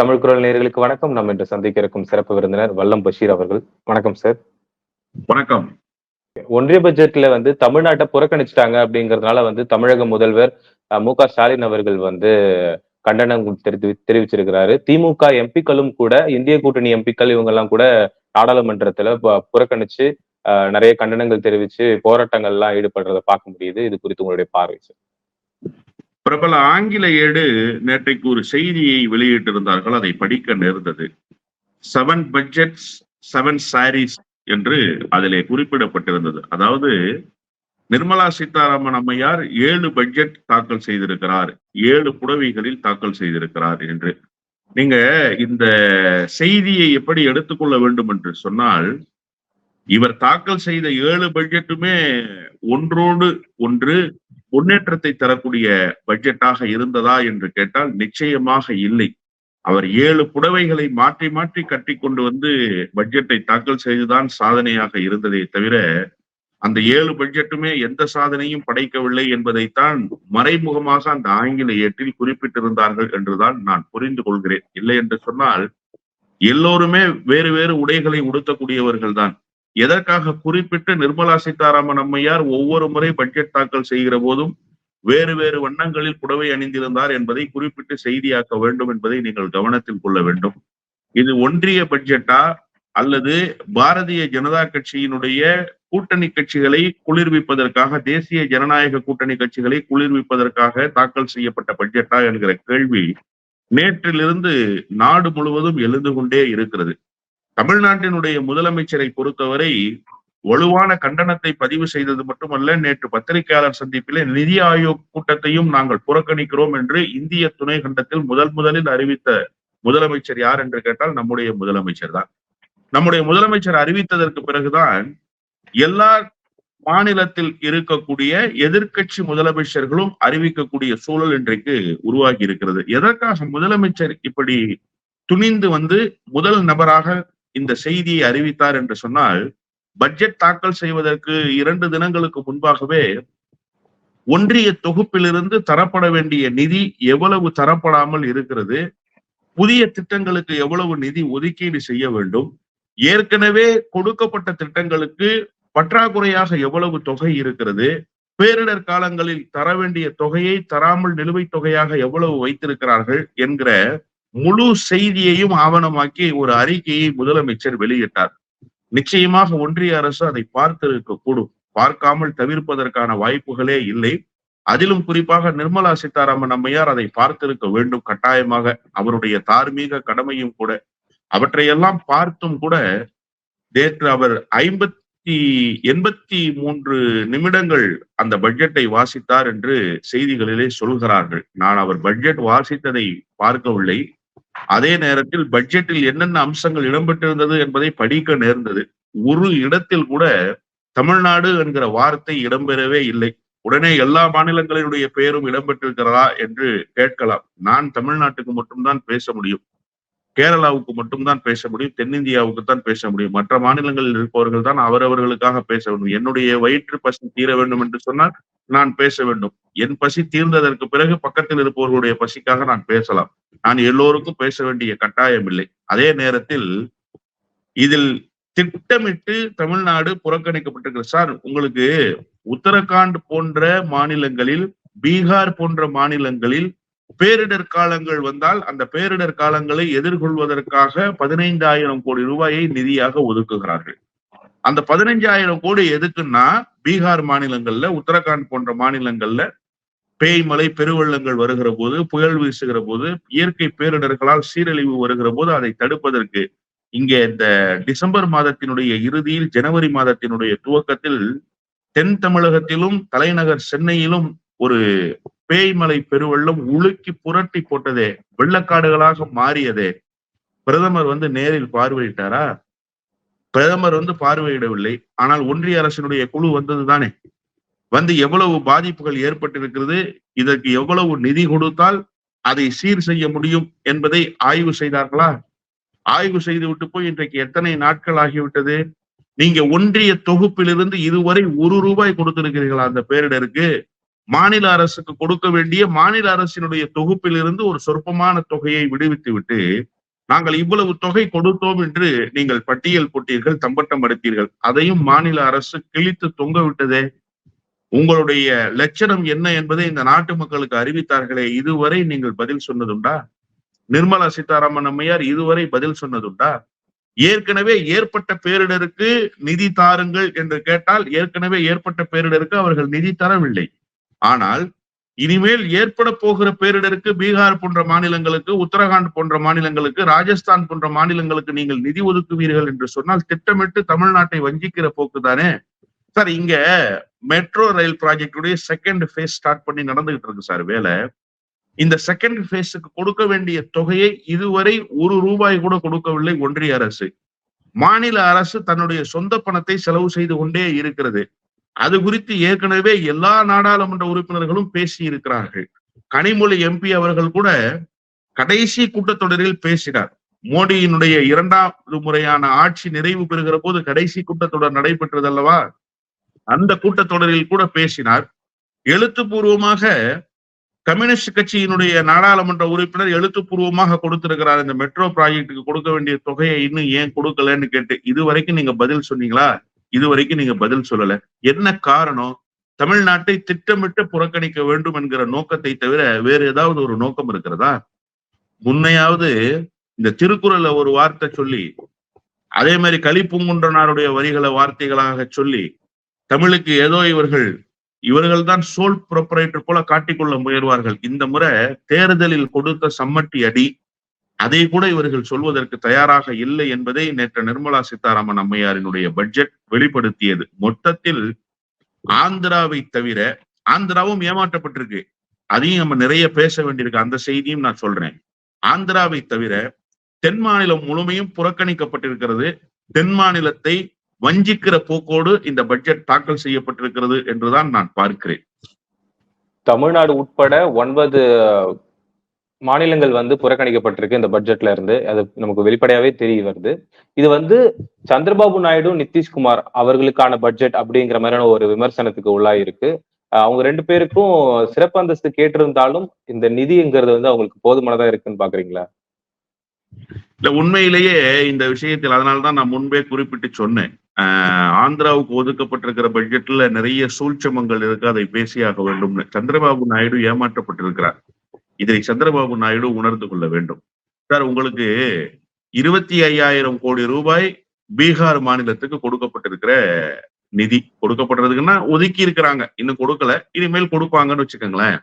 தமிழ் குரல் நேயர்களுக்கு வணக்கம். நம்ம இன்று சந்திக்க இருக்கும் சிறப்பு விருந்தினர் வல்லம் பஷீர் அவர்கள். வணக்கம் சார் வணக்கம். ஒன்றிய பட்ஜெட்ல வந்து தமிழ்நாட்டை புறக்கணிச்சிட்டாங்க அப்படிங்கறதுனால வந்து தமிழக முதல்வர் மு க ஸ்டாலின் அவர்கள் வந்து கண்டனம் தெரிவி தெரிவிச்சிருக்கிறாரு. திமுக எம்பிக்களும் கூட இந்திய கூட்டணி எம்பிக்கள் இவங்க எல்லாம் கூட நாடாளுமன்றத்துல புறக்கணிச்சு நிறைய கண்டனங்கள் தெரிவிச்சு போராட்டங்கள்லாம் ஈடுபடுறத பார்க்க முடியுது. இது குறித்து உங்களுடைய பார்வை சார் பிரபல ஆங்கில ஏடு நேற்றைக்கு ஒரு செய்தியை வெளியிட்டிருந்தார்கள். அதை படிக்க நேர்ந்தது. செவன் பட்ஜெட்ஸ் செவன் சாரீஸ் என்று அதிலே குறிப்பிடப்பட்டிருந்தது. அதாவது நிர்மலா சீதாராமன் அம்மையார் ஏழு பட்ஜெட் தாக்கல் செய்திருக்கிறார். ஏழு புடவைகளில் தாக்கல் செய்திருக்கிறார் என்று. நீங்க இந்த செய்தியை எப்படி எடுத்துக்கொள்ள வேண்டும் என்று சொன்னால் இவர் தாக்கல் செய்த ஏழு பட்ஜெட்டுமே ஒன்றோடு ஒன்று முன்னேற்றத்தை தரக்கூடிய பட்ஜெட்டாக இருந்ததா என்று கேட்டால் நிச்சயமாக இல்லை. அவர் ஏழு புடவைகளை மாற்றி மாற்றி கட்டி கொண்டு வந்து பட்ஜெட்டை தாக்கல் செய்துதான் சாதனையாக இருந்ததே தவிர அந்த ஏழு பட்ஜெட்டுமே எந்த சாதனையும் படைக்கவில்லை என்பதைத்தான் மறைமுகமாக அந்த ஆங்கில ஏட்டில் குறிப்பிட்டிருந்தார்கள் என்றுதான் நான் புரிந்து கொள்கிறேன். இல்லை என்று சொன்னால் எல்லோருமே வேறு வேறு உடைகளை உடுத்தக்கூடியவர்கள் தான் எதற்காக குறிப்பிட்டு நிர்மலா சீதாராமன் அம்மையார் ஒவ்வொரு முறை பட்ஜெட் தாக்கல் செய்கிற போதும் வேறு வேறு வண்ணங்களில் புடவை அணிந்திருந்தார் என்பதை குறிப்பிட்டு செய்தியாக்க வேண்டும் என்பதை நீங்கள் கவனத்தில் கொள்ள வேண்டும். இது ஒன்றிய பட்ஜெட்டா அல்லது பாரதிய ஜனதா கட்சியினுடைய கூட்டணி கட்சிகளை குளிர்விப்பதற்காக தேசிய ஜனநாயக கூட்டணி கட்சிகளை குளிர்விப்பதற்காக தாக்கல் செய்யப்பட்ட பட்ஜெட்டா என்கிற கேள்வி நேற்றிலிருந்து நாடு முழுவதும் எழுந்து கொண்டே இருக்கிறது. தமிழ்நாட்டினுடைய முதலமைச்சரை பொறுத்தவரை வலுவான கண்டனத்தை பதிவு செய்தது மட்டுமல்ல நேற்று பத்திரிகையாளர் சந்திப்பிலே நிதி ஆயோக் கூட்டத்தையும் நாங்கள் புறக்கணிக்கிறோம் என்று இந்திய துணை கண்டத்தில் முதல் முதலில் அறிவித்த முதலமைச்சர் யார் என்று கேட்டால் நம்முடைய முதலமைச்சர் தான். நம்முடைய முதலமைச்சர் அறிவித்ததற்கு பிறகுதான் எல்லா மாநிலத்தில் இருக்கக்கூடிய எதிர்க்கட்சி முதலமைச்சர்களும் அறிவிக்கக்கூடிய சூழல் இன்றைக்கு உருவாகி இருக்கிறது. எதற்காக முதலமைச்சர் இப்படி துணிந்து வந்து முதல் நபராக இந்த செய்தியை அறிவித்தார் என்று சொன்னால் பட்ஜெட் தாக்கல் செய்வதற்கு இரண்டு தினங்களுக்கு முன்பாகவே ஒன்றிய தொகுப்பிலிருந்து தரப்பட வேண்டிய நிதி எவ்வளவு தரப்படாமல் இருக்கிறது புதிய திட்டங்களுக்கு எவ்வளவு நிதி ஒதுக்கீடு செய்ய வேண்டும் ஏற்கனவே கொடுக்கப்பட்ட திட்டங்களுக்கு பற்றாக்குறையாக எவ்வளவு தொகை இருக்கிறது பேரிடர் காலங்களில் தர வேண்டிய தொகையை தராமல் நிலுவைத் தொகையாக எவ்வளவு வைத்திருக்கிறார்கள் என்கிற முழு செய்தியையும் ஆவணமாக்கி ஒரு அறிக்கையை முதலமைச்சர் வெளியிட்டார். நிச்சயமாக ஒன்றிய அரசு அதை பார்த்திருக்க கூடும் பார்க்காமல் தவிர்ப்பதற்கான வாய்ப்புகளே இல்லை. அதிலும் குறிப்பாக நிர்மலா சீதாராமன் அம்மையார் அதை பார்த்திருக்க வேண்டும். கட்டாயமாக அவருடைய தார்மீக கடமையும் கூட. அவற்றையெல்லாம் பார்த்தும் கூட நேற்று அவர் ஐம்பத்தி எண்பத்தி மூன்று நிமிடங்கள் அந்த பட்ஜெட்டை வாசித்தார் என்று செய்திகளிலே சொல்கிறார்கள். நான் அவர் பட்ஜெட் வாசித்ததை பார்க்கவில்லை. அதே நேரத்தில் பட்ஜெட்டில் என்னென்ன அம்சங்கள் இடம்பெற்றிருந்தது என்பதை படிக்க நேர்ந்தது. ஒரு இடத்தில் கூட தமிழ்நாடு என்கிற வார்த்தை இடம்பெறவே இல்லை. உடனே எல்லா மாநிலங்களினுடைய பெயரும் இடம்பெற்றிருக்கிறதா என்று கேட்கலாம். நான் தமிழ்நாட்டுக்கு மட்டும்தான் பேச முடியும். கேரளாவுக்கு மட்டும்தான் பேச முடியும் தென்னிந்தியாவுக்கு தான் பேச முடியும். மற்ற மாநிலங்களில் இருப்பவர்கள் தான் அவரவர்களுக்காக பேச வேண்டும். என்னுடைய வயிற்று பசி தீர வேண்டும் என்று சொன்னால் நான் பேச வேண்டும். என் பசி தீர்ந்ததற்கு பிறகு பக்கத்தில் இருப்பவர்களுடைய பசிக்காக நான் பேசலாம். நான் எல்லோருக்கும் பேச வேண்டிய கட்டாயம் இல்லை. அதே நேரத்தில் இதில் திட்டமிட்டு தமிழ்நாடு புறக்கணிக்கப்பட்டிருக்கிறது. சார் உங்களுக்கு உத்தரகாண்ட் போன்ற மாநிலங்களில் பீகார் போன்ற மாநிலங்களில் பேரிடர் காலங்கள் வந்தால் அந்த பேரிடர் காலங்களை எதிர்கொள்வதற்காக பதினைந்தாயிரம் கோடி ரூபாயை நிதியாக ஒதுக்குகிறார்கள். அந்த பதினைஞ்சாயிரம் கோடி எதுக்குன்னா பீகார் மாநிலங்கள்ல உத்தரகாண்ட் போன்ற மாநிலங்கள்ல பேய்மலை பெருவெள்ளங்கள் வருகிற போது புயல் வீசுகிற போது இயற்கை பேரிடர்களால் சீரழிவு வருகிற போது அதை தடுப்பதற்கு இங்கே இந்த டிசம்பர் மாதத்தினுடைய இறுதியில் ஜனவரி மாதத்தினுடைய துவக்கத்தில் தென் தமிழகத்திலும் தலைநகர் சென்னையிலும் ஒரு பேய்மலை பெருவெள்ளம் உலுக்கி புரட்டி போட்டதே வெள்ளக்காடுகளாக மாறியதே. பிரதமர் வந்து நேரில் பார்வையிட்டாரா? பிரதமர் வந்து பார்வையிடவில்லை. ஆனால் ஒன்றிய அரசினுடைய குழு வந்தது தானே வந்து எவ்வளவு பாதிப்புகள் ஏற்பட்டிருக்கிறது இதற்கு எவ்வளவு நிதி கொடுத்தால் அதை சீர் செய்ய முடியும் என்பதை ஆய்வு செய்தார்களா? ஆய்வு செய்து விட்டு போய் இன்றைக்கு எத்தனை நாட்கள் ஆகிவிட்டது? நீங்க ஒன்றிய தொகுப்பிலிருந்து இதுவரை ஒரு ரூபாய் கொடுத்திருக்கிறீர்களா அந்த பேரிடருக்கு? மாநில அரசுக்கு கொடுக்க வேண்டிய மாநில அரசினுடைய தொகுப்பிலிருந்து ஒரு சொற்பமான தொகையை விடுவித்து விட்டு நாங்கள் இவ்வளவு தொகை கொடுத்தோம் என்று நீங்கள் பட்டியல் போட்டீர்கள் தம்பட்டம் அடித்தீர்கள் அதையும் மாநில அரசு கிழித்து தொங்க விட்டதே. உங்களுடைய லட்சணம் என்ன என்பதை இந்த நாட்டு மக்களுக்கு அறிவித்தார்களே இதுவரை நீங்கள் பதில் சொன்னதுண்டா? நிர்மலா சீதாராமன் அம்மையார் இதுவரை பதில் சொன்னதுண்டா? ஏற்கனவே ஏற்பட்ட பேரிடருக்கு நிதி தாருங்கள் என்று கேட்டால் ஏற்கனவே ஏற்பட்ட பேரிடருக்கு அவர்கள் நிதி தரவில்லை. ஆனால் இனிமேல் ஏற்பட போகிற பேரிடருக்கு பீகார் போன்ற மாநிலங்களுக்கு உத்தரகாண்ட் போன்ற மாநிலங்களுக்கு ராஜஸ்தான் போன்ற மாநிலங்களுக்கு நீங்கள் நிதி ஒதுக்குவீர்கள் என்று சொன்னால் திட்டமிட்டு தமிழ்நாட்டை வஞ்சிக்கிற போக்குதானே சார் இங்க மெட்ரோ ரயில் ப்ராஜெக்டுடைய செகண்ட் ஃபேஸ் ஸ்டார்ட் பண்ணி நடந்துகிட்டு இருக்கு சார் வேலை. இந்த செகண்ட் ஃபேஸுக்கு கொடுக்க வேண்டிய தொகையை இதுவரை ஒரு ரூபாய் கூட கொடுக்கவில்லை ஒன்றிய அரசு. மாநில அரசு தன்னுடைய சொந்த பணத்தை செலவு செய்து கொண்டே இருக்கிறது. அது குறித்து ஏற்கனவே எல்லா நாடாளுமன்ற உறுப்பினர்களும் பேசி இருக்கிறார்கள் கனிமொழி எம்பி அவர்கள் கூட கடைசி கூட்டத்தொடரில் பேசினார். மோடியினுடைய இரண்டாவது முறையான ஆட்சி நிறைவு பெறுகிற போது கடைசி கூட்டத்தொடர் நடைபெற்றது அல்லவா அந்த கூட்டத்தொடரில் கூட பேசினார். எழுத்துப்பூர்வமாக கம்யூனிஸ்ட் கட்சியினுடைய நாடாளுமன்ற உறுப்பினர் எழுத்துப்பூர்வமாக கொடுத்திருக்கிறார். இந்த மெட்ரோ ப்ராஜெக்டுக்கு கொடுக்க வேண்டிய தொகையை இன்னும் ஏன் கொடுக்கலன்னு கேட்டு இது வரைக்கும் நீங்க பதில் சொன்னீங்களா? இதுவரைக்கும் நீங்க பதில் சொல்லல. என்ன காரணம்? தமிழ்நாட்டை திட்டமிட்டு புறக்கணிக்க வேண்டும் என்கிற நோக்கத்தை தவிர வேறு ஏதாவது ஒரு நோக்கம் இருக்கிறதா? முன்னையாவது இந்த திருக்குறள்ல ஒரு வார்த்தை சொல்லி அதே மாதிரி கலிப்புங்குன்றனாருடைய வரிகளை வார்த்தைகளாக சொல்லி தமிழுக்கு ஏதோ இவர்கள் இவர்கள் தான் சோல் ப்ரொப்பரேட்டர் போல காட்டிக்கொள்ள முயல்வார்கள். இந்த முறை தேர்தலில் கொடுத்த சம்மட்டி அடி அதை கூட இவர்கள் சொல்வதற்கு தயாராக இல்லை என்பதை நேற்று நிர்மலா சீதாராமன் அம்மையாரினுடைய பட்ஜெட் வெளிப்படுத்தியது. மொத்தத்தில் ஆந்திராவை தவிர ஆந்திராவும் ஏமாற்றப்பட்டிருக்கு. அதையும் நம்ம நிறைய பேச வேண்டியிருக்கு. அந்த செய்தியும் நான் சொல்றேன். ஆந்திராவை தவிர தென் மாநிலம் முழுமையும் புறக்கணிக்கப்பட்டிருக்கிறது. தென் மாநிலத்தை வஞ்சிக்கிற போக்கோடு இந்த பட்ஜெட் தாக்கல் செய்யப்பட்டிருக்கிறது என்றுதான் நான் பார்க்கிறேன். தமிழ்நாடு உட்பட ஒன்பது மாநிலங்கள் வந்து புறக்கணிக்கப்பட்டிருக்கு இந்த பட்ஜெட்ல இருந்து. அது நமக்கு வெளிப்படையாவே தெரிய வருது. இது வந்து சந்திரபாபு நாயுடு நிதிஷ்குமார் அவர்களுக்கான பட்ஜெட் அப்படிங்கிற மாதிரியான ஒரு விமர்சனத்துக்கு உள்ளாயிருக்கு அவங்க ரெண்டு பேருக்கும் சிறப்பு அந்தஸ்து கேட்டிருந்தாலும் இந்த நிதிங்கிறது வந்து அவங்களுக்கு போதுமானதா இருக்குன்னு பாக்குறீங்களா? இல்ல உண்மையிலேயே இந்த விஷயத்தில் அதனால்தான் நான் முன்பே குறிப்பிட்டு சொன்னேன். ஆந்திராவுக்கு ஒதுக்கப்பட்டிருக்கிற பட்ஜெட்ல நிறைய சூழ்ச்சமங்கள் இருக்கு. அதை பேசியாக வேண்டும்னு. சந்திரபாபு நாயுடு ஏமாற்றப்பட்டிருக்கிறார். இதை சந்திரபாபு நாயுடு உணர்ந்து கொள்ள வேண்டும். சார் உங்களுக்கு இருபத்தி ஐயாயிரம் கோடி ரூபாய் பீகார் மாநிலத்துக்கு கொடுக்கப்பட்டிருக்கிற நிதி கொடுக்கப்படுறதுக்குன்னா ஒதுக்கி இருக்கிறாங்க. இன்னும் கொடுக்கல. இனிமேல் கொடுப்பாங்கன்னு வச்சுக்கோங்களேன்.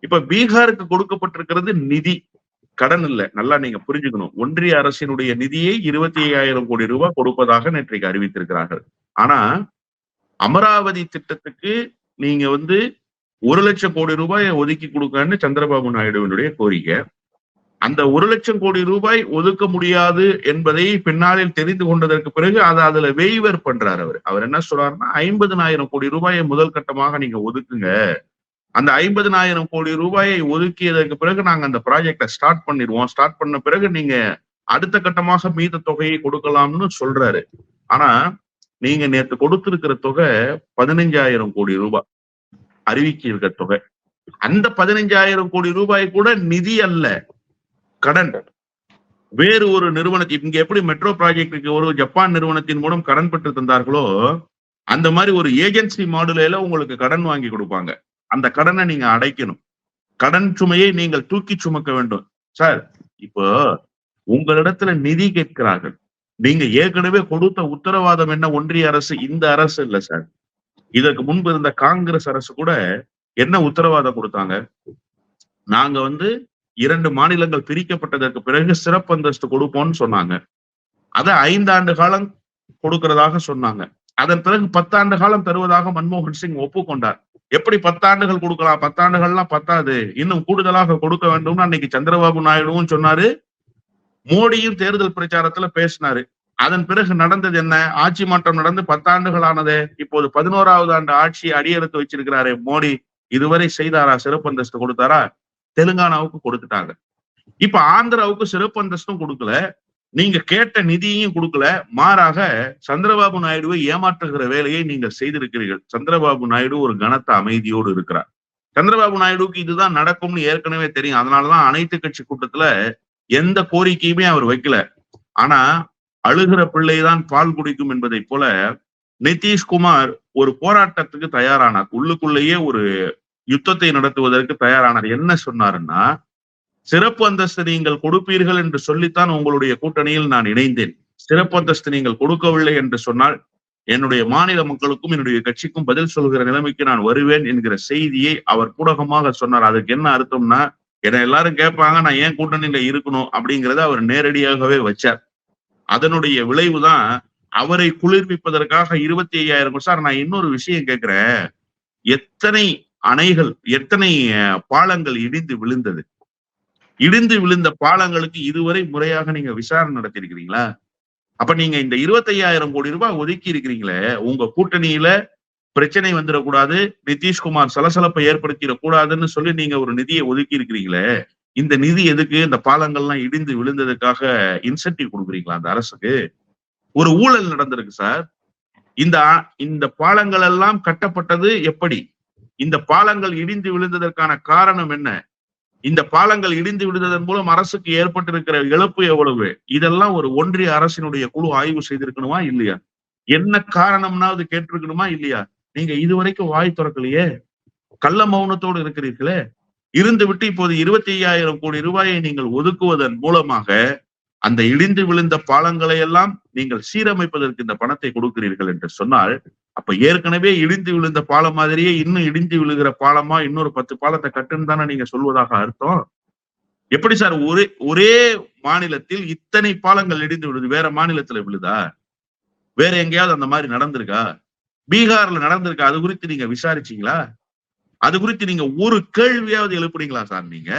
இப்ப பீகாருக்கு கொடுக்கப்பட்டிருக்கிறது நிதி கடன் இல்ல. நல்லா நீங்க புரிஞ்சுக்கணும். ஒன்றிய அரசினுடைய நிதியை இருபத்தி ஐயாயிரம் கோடி ரூபாய் கொடுப்பதாக நேற்றைக்கு அறிவித்திருக்கிறார்கள். ஆனா அமராவதி திட்டத்துக்கு நீங்க வந்து ஒரு லட்சம் கோடி ரூபாயை ஒதுக்கி கொடுக்கன்னு சந்திரபாபு நாயுடுவினுடைய கோரிக்கை. அந்த ஒரு லட்சம் கோடி ரூபாய் ஒதுக்க முடியாது என்பதை பின்னாளில் தெரிந்து கொண்டதற்கு பிறகு அதை அதுல வெய்வர் பண்றாரு அவர். அவர் என்ன சொல்றாருன்னா ஐம்பதுனாயிரம் கோடி ரூபாயை முதல் கட்டமாக நீங்க ஒதுக்குங்க. அந்த ஐம்பதுனாயிரம் கோடி ரூபாயை ஒதுக்கியதற்கு பிறகு நாங்க அந்த ப்ராஜெக்டை ஸ்டார்ட் பண்ணிடுவோம். ஸ்டார்ட் பண்ண பிறகு நீங்க அடுத்த கட்டமாக மீத தொகையை கொடுக்கலாம்னு சொல்றாரு. ஆனா நீங்க நேற்று கொடுத்திருக்கிற தொகை பதினஞ்சாயிரம் கோடி ரூபாய். அறிவிக்க தொகை. அந்த பதினைஞ்சாயிரம் கோடி ரூபாய் கூட நிதி அல்ல கடன். வேறு ஒரு நிறுவனத்தை இங்க எப்படி மெட்ரோ ப்ராஜெக்டுக்கு ஒரு ஜப்பான் நிறுவனத்தின் மூலம் கடன் பெற்று தந்தார்களோ அந்த மாதிரி ஒரு ஏஜென்சி மாடுலையில உங்களுக்கு கடன் வாங்கி கொடுப்பாங்க. அந்த கடனை நீங்க அடைக்கணும். கடன் சுமையை நீங்கள் தூக்கி சுமக்க வேண்டும். சார் இப்போ உங்களிடத்துல நிதி கேட்கிறார்கள். நீங்க ஏற்கனவே கொடுத்த உத்தரவாதம் என்ன? ஒன்றிய அரசு இந்த அரசு இல்ல சார் இதற்கு முன்பு இருந்த காங்கிரஸ் அரசு கூட என்ன உத்தரவாதம் கொடுத்தாங்க? நாங்க வந்து இரண்டு மாநிலங்கள் பிரிக்கப்பட்டதற்கு பிறகு சிறப்பு அந்தஸ்து கொடுப்போம்னு சொன்னாங்க. அதை ஐந்தாண்டு காலம் கொடுக்கிறதாக சொன்னாங்க. அதன் பிறகு பத்தாண்டு காலம் தருவதாக மன்மோகன் சிங் ஒப்புக்கொண்டார். எப்படி பத்தாண்டுகள் கொடுக்கலாம்? பத்தாண்டுகள்லாம் பத்தாது. இன்னும் கூடுதலாக கொடுக்க வேண்டும்னு அன்னைக்கு சந்திரபாபு நாயுடுவும் சொன்னாரு. மோடியும் தேர்தல் பிரச்சாரத்துல பேசினாரு. அதன் பிறகு நடந்தது என்ன? ஆட்சி மாற்றம் நடந்து பத்தாண்டுகள் ஆனது இப்போது பதினோராவது ஆண்டு ஆட்சியை அடியெடுத்து வச்சிருக்கிறாரே மோடி. இதுவரை செய்தாரா? சிறப்பு அந்தஸ்து கொடுத்தாரா? தெலுங்கானாவுக்கு கொடுத்துட்டாங்க. இப்ப ஆந்திராவுக்கு சிறப்பு அந்தஸ்தும் கொடுக்கல. நீங்க கேட்ட நிதியையும் கொடுக்கல. மாறாக சந்திரபாபு நாயுடுவை ஏமாற்றுகிற வேலையை நீங்கள் செய்திருக்கிறீர்கள். சந்திரபாபு நாயுடு ஒரு கனத்த அமைதியோடு இருக்கிறார். சந்திரபாபு நாயுடுக்கு இதுதான் நடக்கும்னு ஏற்கனவே தெரியும். அதனாலதான் அனைத்து கட்சி கூட்டத்துல எந்த கோரிக்கையுமே அவர் வைக்கல. ஆனா அழுகிற பிள்ளைதான் பால் குடிக்கும் என்பதை போல நிதிஷ்குமார் ஒரு போராட்டத்துக்கு தயாரானார். உள்ளுக்குள்ளேயே ஒரு யுத்தத்தை நடத்துவதற்கு தயாரானார். என்ன சொன்னாருன்னா சிறப்பு அந்தஸ்து நீங்கள் கொடுப்பீர்கள் என்று சொல்லித்தான் உங்களுடைய கூட்டணியில் நான் இணைந்தேன். சிறப்பு அந்தஸ்து நீங்கள் கொடுக்கவில்லை என்று சொன்னால் என்னுடைய மாநில மக்களுக்கும் என்னுடைய கட்சிக்கும் பதில் சொல்கிற நிலைமைக்கு நான் வருவேன் என்கிற செய்தியை அவர் பூடகமாக சொன்னார். அதுக்கு என்ன அர்த்தம்னா என்னை எல்லாரும் கேட்பாங்க நான் ஏன் கூட்டணியில இருக்கணும் அப்படிங்கறத அவர் நேரடியாகவே வச்சார். அதனுடைய விளைவுதான் அவரை குளிர்விப்பதற்காக இருபத்தி ஐயாயிரம் சார் நான் இன்னொரு விஷயம் கேட்கிறேன். எத்தனை அணைகள் எத்தனை பாலங்கள் இடிந்து விழுந்தது? இடிந்து விழுந்த பாலங்களுக்கு இதுவரை முறையாக நீங்க விசாரணை நடத்திருக்கிறீங்களா அப்ப நீங்க இந்த இருபத்தையாயிரம் கோடி ரூபாய் ஒதுக்கி இருக்கிறீங்களே உங்க கூட்டணியில பிரச்சனை வந்துடக்கூடாது நிதிஷ்குமார் சலசலப்பை ஏற்படுத்திடக்கூடாதுன்னு சொல்லி நீங்க ஒரு நிதியை ஒதுக்கி இருக்கிறீங்களே இந்த நிதி எதுக்கு? இந்த பாலங்கள்லாம் இடிந்து விழுந்ததுக்காக இன்சென்டிவ் கொடுக்குறீங்களா அந்த அரசுக்கு? ஒரு ஊழல் நடந்திருக்கு சார். இந்த இந்த பாலங்கள் எல்லாம் கட்டப்பட்டது எப்படி? இந்த பாலங்கள் இடிந்து விழுந்ததற்கான காரணம் என்ன? இந்த பாலங்கள் இடிந்து விழுந்ததன் மூலம் அரசுக்கு ஏற்பட்டிருக்கிற இழப்பு எவ்வளவு? இதெல்லாம் ஒரு ஒன்றிய அரசினுடைய குழு ஆய்வு செய்திருக்கணுமா இல்லையா? என்ன காரணம்னாவது கேட்டிருக்கணுமா இல்லையா? நீங்க இதுவரைக்கும் வாய் திறக்கலையே. கள்ள மௌனத்தோடு இருக்கிறீர்களே. இருந்து விட்டு இப்போது இருபத்தி ஐயாயிரம் கோடி ரூபாயை நீங்கள் ஒதுக்குவதன் மூலமாக அந்த இடிந்து விழுந்த பாலங்களை எல்லாம் நீங்கள் சீரமைப்பதற்கு இந்த பணத்தை கொடுக்கிறீர்கள் என்று சொன்னால் அப்ப ஏற்கனவே இடிந்து விழுந்த பாலம் மாதிரியே இன்னும் இடிந்து விழுகிற பாலமா இன்னொரு பத்து பாலத்தை கட்டுன்னு தானே நீங்க சொல்வதாக அர்த்தம்? எப்படி சார் ஒரே ஒரே மாநிலத்தில் இத்தனை பாலங்கள் இடிந்து விழுது? வேற மாநிலத்துல விழுதா? வேற எங்கேயாவது அந்த மாதிரி நடந்திருக்கா? பீகார்ல நடந்திருக்கா? அது குறித்து நீங்க விசாரிச்சீங்களா? அது குறித்து நீங்க ஒரு கேள்வியாவது எழுப்புறீங்களா சார் நீங்க?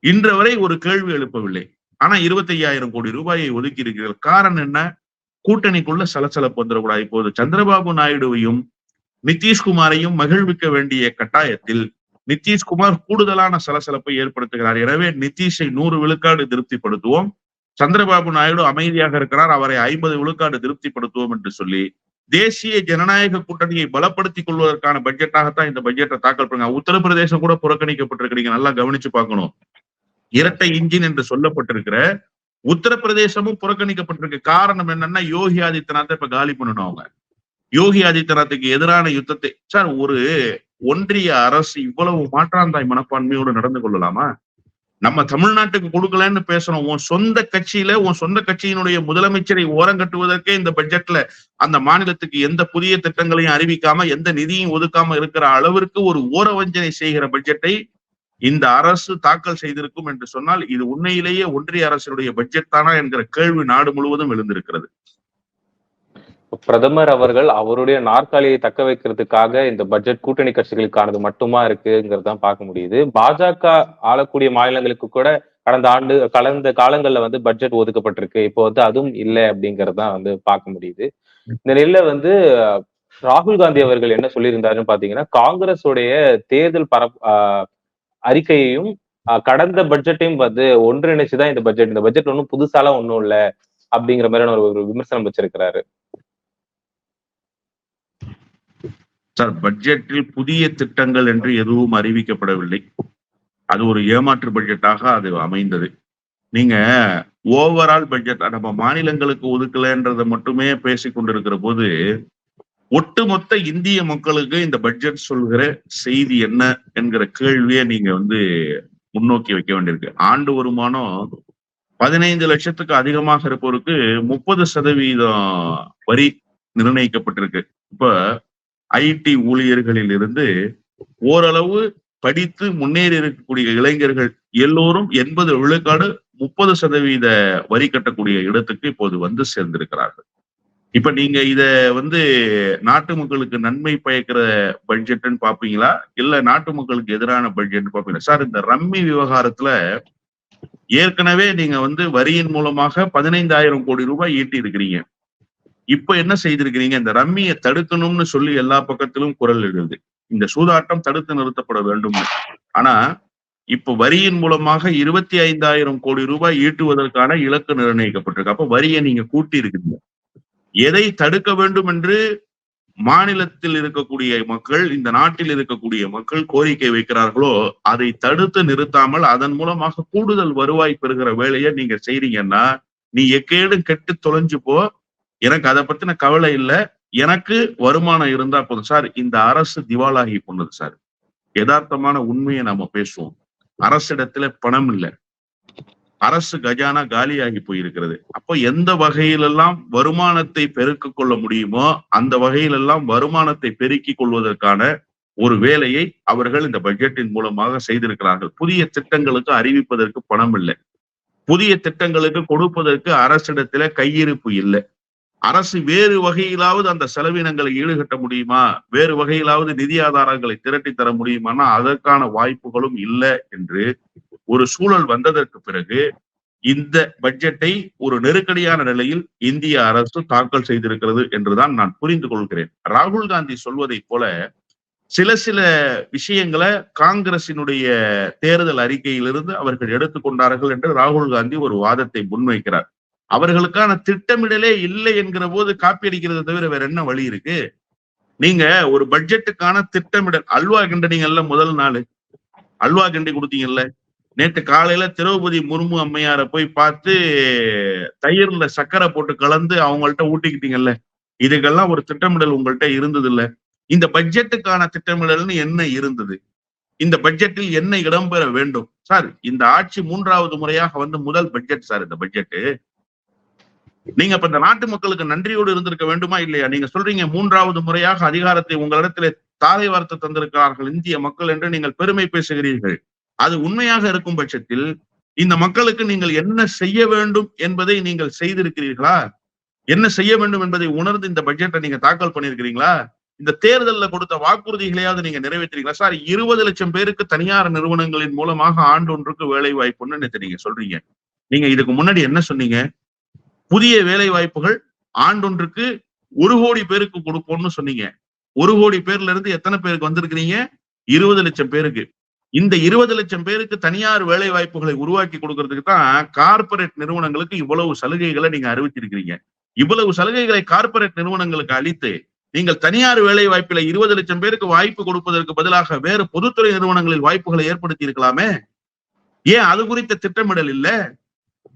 இன்று வரை ஒரு கேள்வி எழுப்பவில்லை. ஆனா இருபத்தி ஐயாயிரம் கோடி ரூபாயை ஒதுக்கி இருக்கிறீர்கள். காரணம் என்ன? கூட்டணிக்குள்ள சலசலப்பு வந்துடக்கூடாது. இப்போது சந்திரபாபு நாயுடுவையும் நிதிஷ்குமாரையும் மகிழ்விக்க வேண்டிய கட்டாயத்தில் நிதிஷ்குமார் கூடுதலான சலசலப்பை ஏற்படுத்துகிறார். எனவே நிதிஷை நூறு விழுக்காடு திருப்திப்படுத்துவோம். சந்திரபாபு நாயுடு அமைதியாக இருக்கிறார். அவரை ஐம்பது விழுக்காடு திருப்திப்படுத்துவோம் என்று சொல்லி தேசிய ஜனநாயக கூட்டணியை பலப்படுத்திக் கொள்வதற்கான பட்ஜெட்டாகத்தான் இந்த பட்ஜெட்டை தாக்கல் பண்ணுங்க. உத்தரப்பிரதேசம் கூட புறக்கணிக்கப்பட்டிருக்கிறீங்க நல்லா கவனிச்சு பார்க்கணும். இரட்டை இன்ஜின் என்று சொல்லப்பட்டிருக்கிற உத்தரப்பிரதேசமும் புறக்கணிக்கப்பட்டிருக்கு. காரணம் என்னன்னா யோகி ஆதித்யநாத்தை இப்ப காலி பண்ணணும் அவங்க. யோகி ஆதித்யநாத்துக்கு எதிரான யுத்தத்தை சார் ஒரு ஒன்றிய அரசு இவ்வளவு மாற்றாந்தாய் மனப்பான்மையோடு நடந்து கொள்ளலாமா? நம்ம தமிழ்நாட்டுக்கு கொடுக்கலன்னு பேசுறோம். உன் சொந்த கட்சியில உன் சொந்த கட்சியினுடைய முதலமைச்சரை ஓரங்கட்டுவதற்கே இந்த பட்ஜெட்ல அந்த மாநிலத்துக்கு எந்த புதிய திட்டங்களையும் அறிவிக்காம எந்த நிதியும் ஒதுக்காம இருக்கிற அளவிற்கு ஒரு ஓரவஞ்சனை செய்கிற பட்ஜெட்டை இந்த அரசு தாக்கல் செய்திருக்கும் என்று சொன்னால் இது உண்மையிலேயே ஒன்றிய அரசினுடைய பட்ஜெட் தானா என்கிற கேள்வி நாடு முழுவதும் எழுந்திருக்கிறது. பிரதமர் அவர்கள் அவருடைய நாற்காலியை தக்க வைக்கிறதுக்காக இந்த பட்ஜெட் கூட்டணி கட்சிகளுக்கானது மட்டுமா இருக்குங்கிறதான் பார்க்க முடியுது. பாஜக ஆளக்கூடிய மாநிலங்களுக்கு கூட கடந்த ஆண்டு கடந்த காலங்கள்ல வந்து பட்ஜெட் ஒதுக்கப்பட்டிருக்கு. இப்போ வந்து அதுவும் இல்லை அப்படிங்கறதான் வந்து பார்க்க முடியுது. இந்த நிலையில வந்து ராகுல் காந்தி அவர்கள் என்ன சொல்லியிருந்தாருன்னு பாத்தீங்கன்னா காங்கிரஸுடைய தேர்தல் பர ஆஹ் அறிக்கையையும் கடந்த பட்ஜெட்டையும் வந்து ஒன்றிணைச்சுதான் இந்த பட்ஜெட் இந்த பட்ஜெட் ஒன்றும் புதுசாலாம் ஒன்றும் இல்ல அப்படிங்கிற மாதிரியான ஒரு விமர்சனம் வச்சிருக்கிறாரு. சார் பட்ஜெட்டில் புதிய திட்டங்கள் என்று எதுவும் அறிவிக்கப்படவில்லை. அது ஒரு ஏமாற்று பட்ஜெட்டாக அது அமைந்தது. நீங்க ஓவரால் பட்ஜெட் நம்ம மாநிலங்களுக்கு ஒதுக்கலைன்றதை மட்டுமே பேசிக் கொண்டிருக்கிற போது ஒட்டுமொத்த இந்திய மக்களுக்கு இந்த பட்ஜெட் சொல்கிற செய்தி என்ன என்கிற கேள்வியை நீங்க வந்து முன்னோக்கி வைக்க வேண்டியிருக்கு. ஆண்டு வருமானம் பதினைந்து லட்சத்துக்கு அதிகமாக இருப்பவருக்கு முப்பது சதவீதம் வரி நிர்ணயிக்கப்பட்டிருக்கு. இப்ப ஐடி ஊழியர்களில் இருந்து ஓரளவு படித்து முன்னேறி இருக்கக்கூடிய இளைஞர்கள் எல்லோரும் எண்பது விழுக்காடு முப்பது சதவீத வரி கட்டக்கூடிய இடத்துக்கு இப்போது வந்து சேர்ந்திருக்கிறார்கள். இப்ப நீங்க இத வந்து நாட்டு மக்களுக்கு நன்மை பயக்கிற பட்ஜெட்னு பாப்பீங்களா? இல்ல நாட்டு மக்களுக்கு எதிரான பட்ஜெட் பாப்பீங்களா? சார் இந்த ரம்மி விவகாரத்துல ஏற்கனவே நீங்க வந்து வரியின் மூலமாக பதினைந்தாயிரம் கோடி ரூபாய் ஈட்டி இருக்கிறீங்க இப்ப என்ன செய்திருக்கிறீங்க? இந்த ரம்மியை தடுக்கணும்னு சொல்லி எல்லா பக்கத்திலும் குரல் எழுது. இந்த சூதாட்டம் தடுத்து நிறுத்தப்பட வேண்டும். ஆனா இப்ப வரியின் மூலமாக இருபத்தி ஐந்தாயிரம் கோடி ரூபாய் ஈட்டுவதற்கான இலக்கு நிர்ணயிக்கப்பட்டிருக்கு. அப்ப வரியை நீங்க கூட்டி இருக்கீங்க எதை தடுக்க வேண்டும் என்று மாநிலத்தில் இருக்கக்கூடிய மக்கள் இந்த நாட்டில் இருக்கக்கூடிய மக்கள் கோரிக்கை வைக்கிறார்களோ அதை தடுத்து நிறுத்தாமல் அதன் மூலமாக கூடுதல் வருவாய் பெறுகிற வேலையை நீங்க செய்றீங்கன்னா நீ எக்கேடும் கெட்டு தொலைஞ்சு போ. எனக்கு அதை பத்தின கவலை இல்லை. எனக்கு வருமானம் இருந்தா போதும். சார் இந்த அரசு திவாலாகி போனது சார். யதார்த்தமான உண்மையை நாம பேசுவோம். அரசிடத்துல பணம் இல்லை. அரசு கஜானா காலியாகி போயிருக்கிறது. அப்போ எந்த வகையிலெல்லாம் வருமானத்தை பெருக்க கொள்ள முடியுமோ அந்த வகையிலெல்லாம் வருமானத்தை பெருக்கிக் கொள்வதற்கான ஒரு வேலையை அவர்கள் இந்த பட்ஜெட்டின் மூலமாக செய்திருக்கிறார்கள். புதிய திட்டங்களுக்கு அறிவிப்பதற்கு பணம் இல்லை. புதிய திட்டங்களுக்கு கொடுப்பதற்கு அரசிடத்துல கையிருப்பு இல்லை. அரசு வேறு வகையிலாவது அந்த செலவினங்களை ஈடுகட்ட முடியுமா? வேறு வகையிலாவது நிதி ஆதாரங்களை திரட்டி தர முடியுமானா? அதற்கான வாய்ப்புகளும் இல்லை என்று ஒரு சூழல் வந்ததற்கு பிறகு இந்த பட்ஜெட்டை ஒரு நெருக்கடியான நிலையில் இந்திய அரசு தாக்கல் செய்திருக்கிறது என்றுதான் நான் புரிந்து கொள்கிறேன். ராகுல் காந்தி சொல்வதைப் போல சில சில விஷயங்களை காங்கிரசினுடைய தேர்தல் அறிக்கையிலிருந்து அவர்கள் எடுத்துக்கொண்டார்கள் என்று ராகுல் காந்தி ஒரு வாதத்தை முன்வைக்கிறார். அவர்களுக்கான திட்டமிடலே இல்லை என்கிற போது காப்பி அடிக்கிறத தவிர வேற என்ன வழி இருக்கு? நீங்க ஒரு பட்ஜெட்டுக்கான திட்டமிடல் அல்வா கிண்டனீங்கல்ல முதல் நாள். அல்வா கிண்டி கொடுத்தீங்கல்ல. நேற்று காலையில திரௌபதி முர்மு அம்மையார போய் பார்த்து தயிர்ல சக்கரை போட்டு கலந்து அவங்கள்ட்ட ஊட்டிக்கிட்டீங்கல்ல. இதுக்கெல்லாம் ஒரு திட்டமிடல் உங்கள்கிட்ட இருந்தது இல்ல இந்த பட்ஜெட்டுக்கான திட்டமிடல்னு என்ன இருந்தது? இந்த பட்ஜெட்டில் என்ன இடம்பெற வேண்டும்? சார் இந்த ஆட்சி மூன்றாவது முறையாக வந்து முதல் பட்ஜெட் சார் இந்த பட்ஜெட்டு நீங்க இப்ப இந்த நாட்டு மக்களுக்கு நன்றியோடு இருந்திருக்க வேண்டுமா இல்லையா? நீங்க சொல்றீங்க மூன்றாவது முறையாக அதிகாரத்தை உங்களிடத்திலே தாரை வார்த்தை தந்திருக்கிறார்கள் இந்திய மக்கள் என்று நீங்கள் பெருமை பேசுகிறீர்கள். அது உண்மையாக இருக்கும் பட்சத்தில் இந்த மக்களுக்கு நீங்கள் என்ன செய்ய வேண்டும் என்பதை நீங்கள் செய்திருக்கிறீர்களா? என்ன செய்ய வேண்டும் என்பதை உணர்ந்து இந்த பட்ஜெட்டை நீங்க தாக்கல் பண்ணிருக்கிறீங்களா இந்த தேர்தல்ல கொடுத்த வாக்குறுதிகளையாவது நீங்க நிறைவேற்றுறீங்களா? சார் இருபது லட்சம் பேருக்கு தனியார் நிறுவனங்களின் மூலமாக ஆண்டு ஒன்றுக்கு வேலை வாய்ப்புன்னு நேத்து நீங்க சொல்றீங்க. நீங்க இதுக்கு முன்னாடி என்ன சொன்னீங்க? புதிய வேலை வாய்ப்புகள் ஆண்டொன்றுக்கு ஒரு கோடி பேருக்கு கொடுப்போம்னு சொன்னீங்க. ஒரு கோடி பேர்ல இருந்து எத்தனை பேருக்கு வந்திருக்கிறீங்க? இருபது லட்சம் பேருக்கு. இந்த இருபது லட்சம் பேருக்கு தனியார் வேலை வாய்ப்புகளை உருவாக்கி கொடுக்கறதுக்கு தான் கார்ப்பரேட் நிறுவனங்களுக்கு இவ்வளவு சலுகைகளை நீங்க அறிவிச்சிருக்கிறீங்க. இவ்வளவு சலுகைகளை கார்ப்பரேட் நிறுவனங்களுக்கு அளித்து நீங்கள் தனியார் வேலை வாய்ப்பில இருபது லட்சம் பேருக்கு வாய்ப்பு கொடுப்பதற்கு பதிலாக வேறு பொதுத்துறை நிறுவனங்களில் வாய்ப்புகளை ஏற்படுத்தி இருக்கலாமே ஏன் அது குறித்த திட்டமிடல் இல்லை?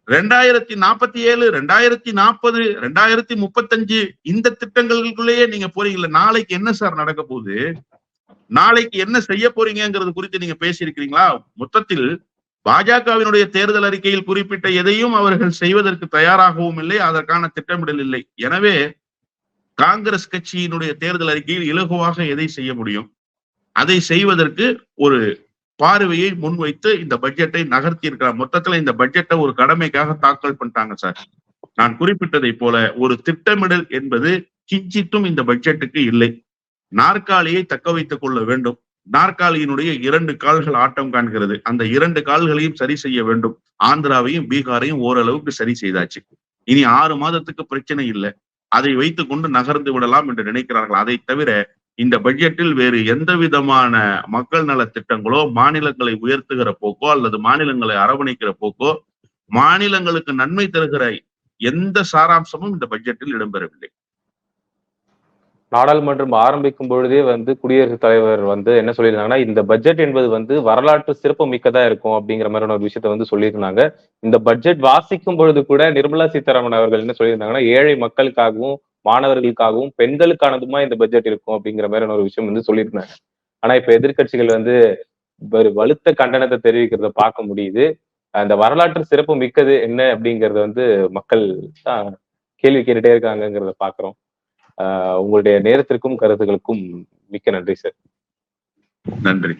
ரெண்டாயிரத்தி நாற்பத்தி ஏழு ரெண்டாயிரத்தி நாற்பது ரெண்டாயிரத்தி முப்பத்தஞ்சு இந்த திட்டங்களுக்குள்ளேயே நீங்க போறீங்கல்ல நாளைக்கு என்ன சார் நடக்க போகுது? நாளைக்கு என்ன செய்ய போறீங்கிறது குறித்து நீங்க பேசியிருக்கிறீங்களா? மொத்தத்தில் பாஜகவினுடைய தேர்தல் அறிக்கையில் குறிப்பிட்ட எதையும் அவர்கள் செய்வதற்கு தயாராகவும் இல்லை அதற்கான திட்டமிடல் இல்லை. எனவே காங்கிரஸ் கட்சியினுடைய தேர்தல் அறிக்கையில் இலகுவாக எதை செய்ய முடியும்? அதை செய்வதற்கு ஒரு பார்வையை முன்வைத்து இந்த பட்ஜெட்டை நகர்த்தி இருக்கிறார் மொத்தத்துல இந்த பட்ஜெட்டை ஒரு கடமைக்காக தாக்கல் பண்ணிட்டாங்க சார். நான் குறிப்பிட்டதை போல ஒரு திட்டமிடல் என்பது கிஞ்சித்தும் இந்த பட்ஜெட்டுக்கு இல்லை. நாற்காலியை தக்க வைத்துக் கொள்ள வேண்டும். நாற்காலியினுடைய இரண்டு கால்கள் ஆட்டம் காண்கிறது. அந்த இரண்டு கால்களையும் சரி செய்ய வேண்டும். ஆந்திராவையும் பீகாரையும் ஓரளவுக்கு சரி செய்தாச்சு. இனி ஆறு மாதத்துக்கு பிரச்சனை இல்லை. அதை வைத்துக்கொண்டு நகர்ந்து விடலாம் என்று நினைக்கிறார்கள். அதை தவிர இந்த பட்ஜெட்டில் வேறு எந்த விதமான மக்கள் நல திட்டங்களோ மாநிலங்களை உயர்த்துகிற போக்கோ அல்லது மாநிலங்களை அரவணைக்கிற போக்கோ மாநிலங்களுக்கு நன்மை தருகிற எந்த சாராம்சமும் இந்த பட்ஜெட்டில் இடம்பெறவில்லை. நாடாளுமன்றம் ஆரம்பிக்கும் பொழுதே வந்து குடியரசுத் தலைவர் வந்து என்ன சொல்லியிருந்தாங்கன்னா இந்த பட்ஜெட் என்பது வந்து வரலாற்று சிறப்பு மிக்கதா இருக்கும் அப்படிங்கிற மாதிரியான ஒரு விஷயத்த வந்து சொல்லியிருந்தாங்க. இந்த பட்ஜெட் வாசிக்கும் பொழுது கூட நிர்மலா சீதாராமன் அவர்கள் என்ன சொல்லியிருந்தாங்கன்னா ஏழை மக்களுக்காகவும் மாணவர்களுக்காகவும் பெண்களுக்கானதுமா இந்த பட்ஜெட் இருக்கும் அப்படிங்கிற மாதிரியான ஒரு விஷயம் வந்து சொல்லியிருந்தாங்க ஆனா இப்ப எதிர்க்கட்சிகள் வந்து ஒரு வலுத்த கண்டனத்தை தெரிவிக்கிறத பார்க்க முடியுது. அந்த வரலாற்று சிறப்பு மிக்கது என்ன அப்படிங்கறத வந்து மக்கள் தான் கேள்வி கேட்டுட்டே இருக்காங்கிறத பாக்குறோம். ஆஹ் உங்களுடைய நேரத்திற்கும் கருத்துக்களுக்கும் மிக்க நன்றி சார். நன்றி.